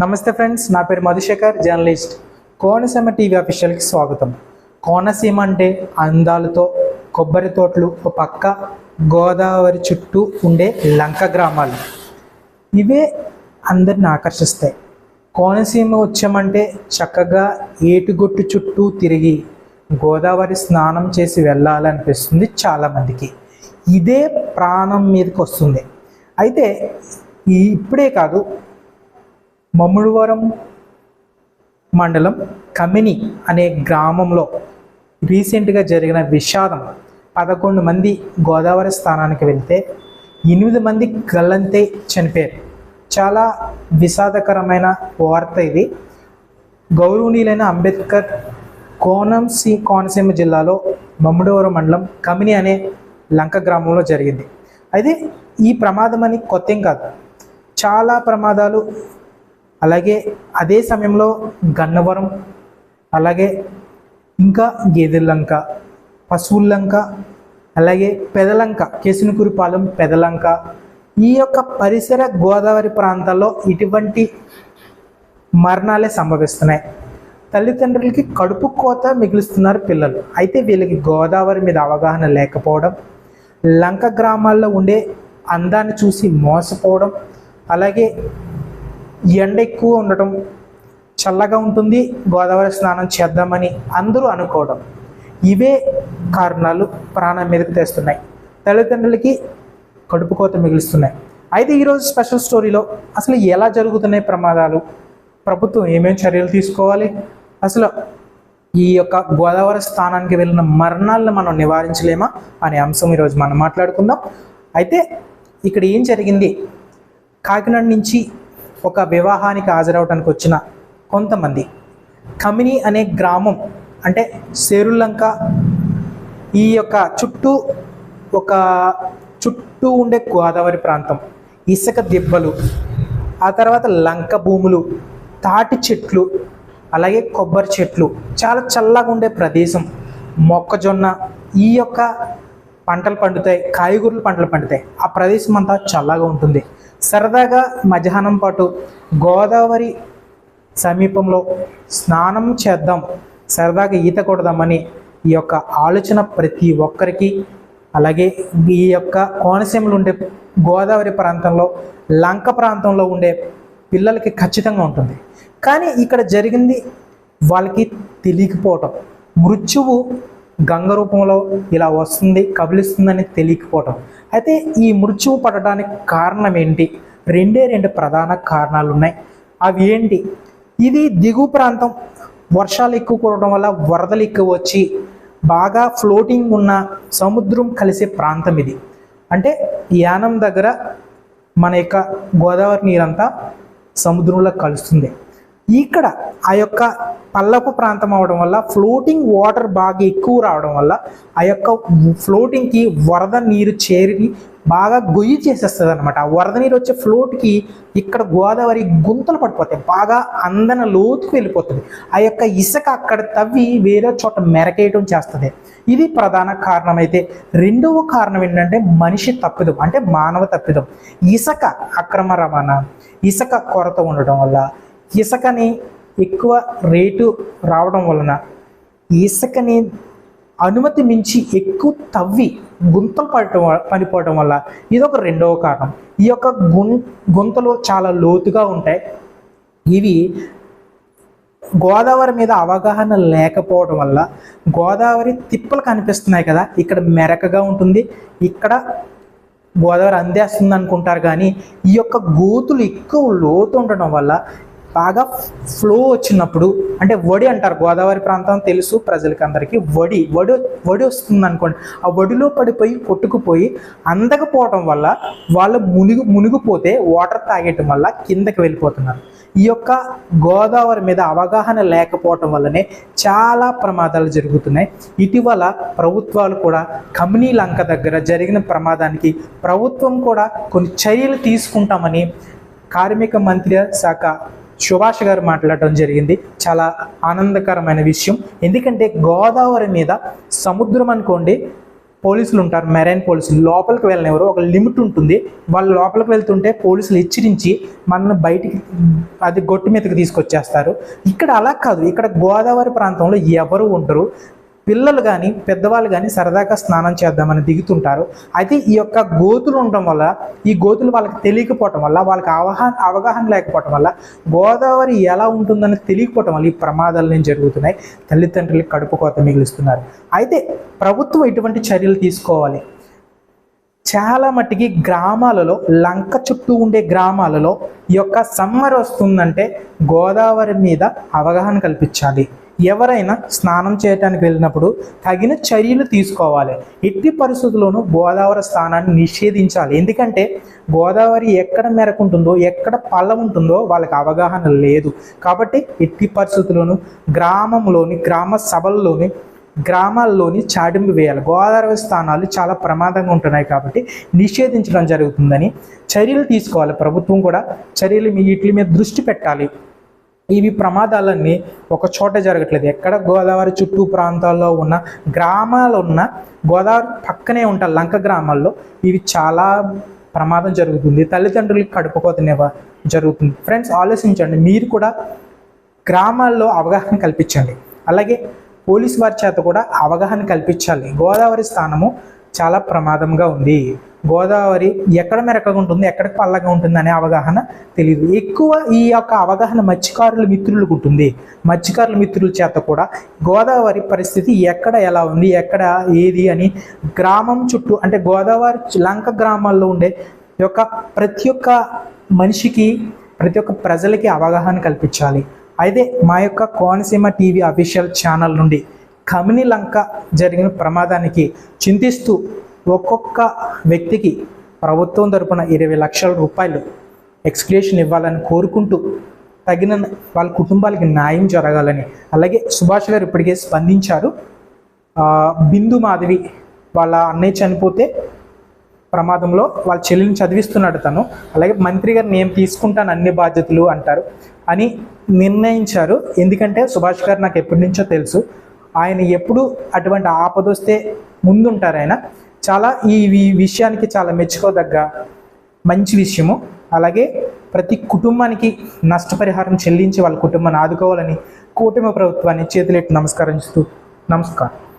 నమస్తే ఫ్రెండ్స్ నా పేరు మధుశేఖర్ జర్నలిస్ట్. కోనసీమ టీవీ అఫీషియల్కి స్వాగతం. కోనసీమ అంటే అందాలతో కొబ్బరి తోటలు ఒక పక్క గోదావరి చుట్టూ ఉండే లంక గ్రామాలు. ఇవే అందరిని ఆకర్షిస్తాయి. కోనసీమ వచ్చామంటే చక్కగా ఏటుగొట్టు చుట్టూ తిరిగి గోదావరి స్నానం చేసి వెళ్ళాలనిపిస్తుంది చాలామందికి. ఇదే ప్రాణం మీదకి వస్తుంది. అయితే ఇప్పుడే కాదు మమ్ముడువరం మండలం కమిని అనే గ్రామంలో రీసెంట్గా జరిగిన విషాదం. పదకొండు మంది గోదావరి స్థానానికి వెళ్తే ఎనిమిది మంది గల్లంతే చనిపోయారు. చాలా విషాదకరమైన వార్త ఇది. గౌరవనీయులైన అంబేద్కర్ కోనంసి కోనసీమ జిల్లాలో మమ్ముడవరం మండలం కమిని అనే లంక గ్రామంలో జరిగింది. అయితే ఈ ప్రమాదం అని కొత్త కాదు. చాలా ప్రమాదాలు అలాగే అదే సమయంలో గన్నవరం అలాగే ఇంకా గేదెలంక పశువుల్లంక అలాగే పెదలంక కేసునుకురిపాలెం పెదలంక ఈ యొక్క పరిసర గోదావరి ప్రాంతాల్లో ఇటువంటి మరణాలే సంభవిస్తున్నాయి. తల్లిదండ్రులకి కడుపు కోత మిగులుస్తున్నారు పిల్లలు. అయితే వీళ్ళకి గోదావరి మీద అవగాహన లేకపోవడం లంక గ్రామాల్లో ఉండే అందాన్ని చూసి మోసపోవడం అలాగే ఎండ ఎక్కువ ఉండటం చల్లగా ఉంటుంది గోదావరి స్నానం చేద్దామని అందరూ అనుకోవడం ఇవే కారణాలు ప్రాణం మీదకు తెస్తున్నాయి. తల్లిదండ్రులకి కడుపు కోత మిగులుస్తున్నాయి. అయితే ఈరోజు స్పెషల్ స్టోరీలో అసలు ఎలా జరుగుతున్నాయి ప్రమాదాలు? ప్రభుత్వం ఏమేమి చర్యలు తీసుకోవాలి? అసలు ఈ యొక్క గోదావరి స్థానానికి వెళ్ళిన మరణాలను మనం నివారించలేమా అనే అంశం ఈరోజు మనం మాట్లాడుకుందాం. అయితే ఇక్కడ ఏం జరిగింది? కాకినాడ నుంచి ఒక వివాహానికి హాజరవడానికి వచ్చిన కొంతమంది. కమిని అనే గ్రామం అంటే సేరులంక ఈ యొక్క చుట్టూ ఒక చుట్టూ ఉండే గోదావరి ప్రాంతం ఇసుక దిబ్బలు ఆ తర్వాత లంక భూములు తాటి చెట్లు అలాగే కొబ్బరి చెట్లు చాలా చల్లగా ఉండే ప్రదేశం. మొక్కజొన్న ఈ యొక్క పంటలు పండుతాయి కాయగూరలు పంటలు పండుతాయి. ఆ ప్రదేశం అంతా చల్లగా ఉంటుంది. సరదాగా మధ్యాహ్నం పాటు గోదావరి సమీపంలో స్నానం చేద్దాం సరదాగా ఈత కొడదామని ఈ యొక్క ఆలోచన ప్రతి ఒక్కరికి. అలాగే ఈ యొక్క కోనసీమలో ఉండే గోదావరి ప్రాంతంలో లంక ప్రాంతంలో ఉండే పిల్లలకి ఖచ్చితంగా ఉంటుంది. కానీ ఇక్కడ జరిగింది వాళ్ళకి తెలియకపోవటం. మృత్యువు గంగ రూపంలో ఇలా వస్తుంది కబిలిస్తుందని తెలియకపోవటం. అయితే ఈ మృత్యువు పడటానికి కారణం ఏంటి? రెండే రెండు ప్రధాన కారణాలు ఉన్నాయి అవి ఏంటి? ఇది దిగువ ప్రాంతం. వర్షాలు ఎక్కువ కురవడం వల్ల వరదలు ఎక్కువ వచ్చి బాగా ఫ్లోటింగ్ ఉన్న సముద్రం కలిసే ప్రాంతం ఇది. అంటే యానం దగ్గర మన యొక్క గోదావరి నీరంతా సముద్రంలో కలుస్తుంది. ఇక్కడ ఆ యొక్క పల్లపు ప్రాంతం అవడం వల్ల ఫ్లోటింగ్ వాటర్ బాగా ఎక్కువ రావడం వల్ల ఆ యొక్క ఫ్లోటింగ్కి వరద నీరు చేరి బాగా గొయ్యి చేసేస్తుంది అనమాట ఆ వరద నీరు వచ్చే ఫ్లోట్కి ఇక్కడ గోదావరి గుంతలు పడిపోతాయి. బాగా అందన లోతుకు వెళ్ళిపోతుంది. ఆ యొక్క ఇసుక అక్కడ తవ్వి వేరే చోట మెరకేయటం చేస్తుంది. ఇది ప్రధాన కారణం అయితే రెండవ కారణం ఏంటంటే మనిషి తప్పిదం అంటే మానవ తప్పిదం. ఇసుక అక్రమ రవాణా ఇసుక కొరత ఉండడం వల్ల ఇసుకని ఎక్కువ రేటు రావడం వలన ఇసుకని అనుమతి మించి ఎక్కువ తవ్వి గుంతలు పడటం పనిపోవడం పడిపోవడం వల్ల ఇది ఒక రెండవ కారణం. ఈ యొక్క గుం గుంతలు చాలా లోతుగా ఉంటాయి. ఇవి గోదావరి మీద అవగాహన లేకపోవడం వల్ల గోదావరి తిప్పలు కనిపిస్తున్నాయి కదా ఇక్కడ మెరకగా ఉంటుంది. ఇక్కడ గోదావరి అందేస్తుంది అనుకుంటారు కానీ ఈ యొక్క గోతులు ఎక్కువ లోతు ఉండడం వల్ల బాగా ఫ్లో వచ్చినప్పుడు అంటే వడి అంటారు గోదావరి ప్రాంతం తెలుసు ప్రజలకి అందరికీ వడి వడి వడి వస్తుంది అనుకోండి ఆ వడిలో పడిపోయి కొట్టుకుపోయి అందకపోవటం వల్ల వాళ్ళు మునిగి మునిగిపోతే వాటర్ తాగేయటం వల్ల కిందకి వెళ్ళిపోతున్నారు. ఈ యొక్క గోదావరి మీద అవగాహన లేకపోవటం వల్లనే చాలా ప్రమాదాలు జరుగుతున్నాయి. ఇటీవల ప్రభుత్వాలు కూడా కమినీ లంక దగ్గర జరిగిన ప్రమాదానికి ప్రభుత్వం కూడా కొన్ని చర్యలు తీసుకుంటామని కార్మిక మంత్రి శాఖ సుభాష్ గారు మాట్లాడటం జరిగింది. చాలా ఆనందకరమైన విషయం. ఎందుకంటే గోదావరి మీద సముద్రం అనుకోండి పోలీసులు ఉంటారు మెరైన్ పోలీసులు. లోపలికి వెళ్ళినెవరు ఒక లిమిట్ ఉంటుంది. వాళ్ళు లోపలికి వెళ్తుంటే పోలీసులు హెచ్చరించి మనల్ని బయటికి అది గొట్టు మీదకి తీసుకొచ్చేస్తారు. ఇక్కడ అలా కాదు. ఇక్కడ గోదావరి ప్రాంతంలో ఎవరు ఉండరు. పిల్లలు కానీ పెద్దవాళ్ళు కానీ సరదాగా స్నానం చేద్దామని దిగుతుంటారు. అయితే ఈ యొక్క గోతులు ఉండటం వల్ల ఈ గోతులు వాళ్ళకి తెలియకపోవటం వల్ల వాళ్ళకి అవగాహన అవగాహన లేకపోవటం వల్ల గోదావరి ఎలా ఉంటుందని తెలియకపోవటం వల్ల ఈ ప్రమాదాలు నేను జరుగుతున్నాయి? తల్లిదండ్రులకి కడుపు కోత మిగులుస్తున్నారు. అయితే ప్రభుత్వం ఎటువంటి చర్యలు తీసుకోవాలి? చాలా మట్టికి గ్రామాలలో లంక చుట్టూ ఉండే గ్రామాలలో ఈ యొక్క సమ్మర్ వస్తుందంటే గోదావరి మీద అవగాహన కల్పించాలి. ఎవరైనా స్నానం చేయడానికి వెళ్ళినప్పుడు తగిన చర్యలు తీసుకోవాలి. ఎట్టి పరిస్థితుల్లోనూ గోదావరి స్నానాన్ని నిషేధించాలి. ఎందుకంటే గోదావరి ఎక్కడ మెరకుంటుందో ఎక్కడ పళ్ళ ఉంటుందో వాళ్ళకి అవగాహన లేదు. కాబట్టి ఎట్టి పరిస్థితుల్లోనూ గ్రామంలోని గ్రామ సభల్లోని గ్రామాల్లోని చాటింపు వేయాలి. గోదావరి స్థానాలు చాలా ప్రమాదంగా ఉంటున్నాయి కాబట్టి నిషేధించడం జరుగుతుందని చర్యలు తీసుకోవాలి. ప్రభుత్వం కూడా చర్యలు మీ వీటి మీద దృష్టి పెట్టాలి. ఇవి ప్రమాదాలన్నీ ఒక చోట జరగట్లేదు. ఎక్కడ గోదావరి చుట్టూ ప్రాంతాల్లో ఉన్న గ్రామాలు ఉన్న గోదావరి పక్కనే ఉంట లంక గ్రామాల్లో ఇవి చాలా ప్రమాదం జరుగుతుంది. తల్లిదండ్రులకి కడుపుకోతనే జరుగుతుంది. ఫ్రెండ్స్ ఆలోచించండి. మీరు కూడా గ్రామాల్లో అవగాహన కల్పించండి. అలాగే పోలీస్ వారి చేత కూడా అవగాహన కల్పించాలి. గోదావరి స్థానము చాలా ప్రమాదంగా ఉంది. గోదావరి ఎక్కడ మెరకగా ఉంటుంది ఎక్కడ పల్లగా ఉంటుంది అనే అవగాహన తెలియదు ఎక్కువ ఈ యొక్క అవగాహన మత్స్యకారుల మిత్రులకు ఉంటుంది. మత్స్యకారుల మిత్రుల చేత కూడా గోదావరి పరిస్థితి ఎక్కడ ఎలా ఉంది ఎక్కడ ఏది అని గ్రామం చుట్టూ అంటే గోదావరి లంక గ్రామాల్లో ఉండే యొక్క ప్రతి ఒక్క మనిషికి ప్రతి ఒక్క ప్రజలకి అవగాహన కల్పించాలి. అయితే మా యొక్క కోనసీమ టీవీ అఫీషియల్ ఛానల్ నుండి కమిని లంక జరిగిన ప్రమాదానికి చింతిస్తూ ఒక్కొక్క వ్యక్తికి ప్రభుత్వం తరపున ఇరవై లక్షల రూపాయలు ఎక్స్క్లేషన్ ఇవ్వాలని కోరుకుంటూ తగిన వాళ్ళ కుటుంబాలకి న్యాయం జరగాలని అలాగే సుభాష్ గారు ఇప్పటికే స్పందించారు. బిందు మాధవి వాళ్ళ అన్నయ్య చనిపోతే ప్రమాదంలో వాళ్ళ చెల్లిని చదివిస్తున్నాడు తను. అలాగే మంత్రి గారు నేను తీసుకుంటాను అన్ని బాధ్యతలు అంటారు అని నిర్ణయించారు. ఎందుకంటే సుభాష్ గారు నాకు ఎప్పటి నుంచో తెలుసు ఆయన ఎప్పుడు అటువంటి ఆపదొస్తే ముందుంటారు ఆయన. చాలా ఈ విషయానికి చాలా మెచ్చుకోదగ్గ మంచి విషయము. అలాగే ప్రతి కుటుంబానికి నష్టపరిహారం చెల్లించి వాళ్ళ కుటుంబాన్ని ఆదుకోవాలని కూటమి ప్రభుత్వాన్ని చేతులెట్టి నమస్కరిస్తూ నమస్కారం.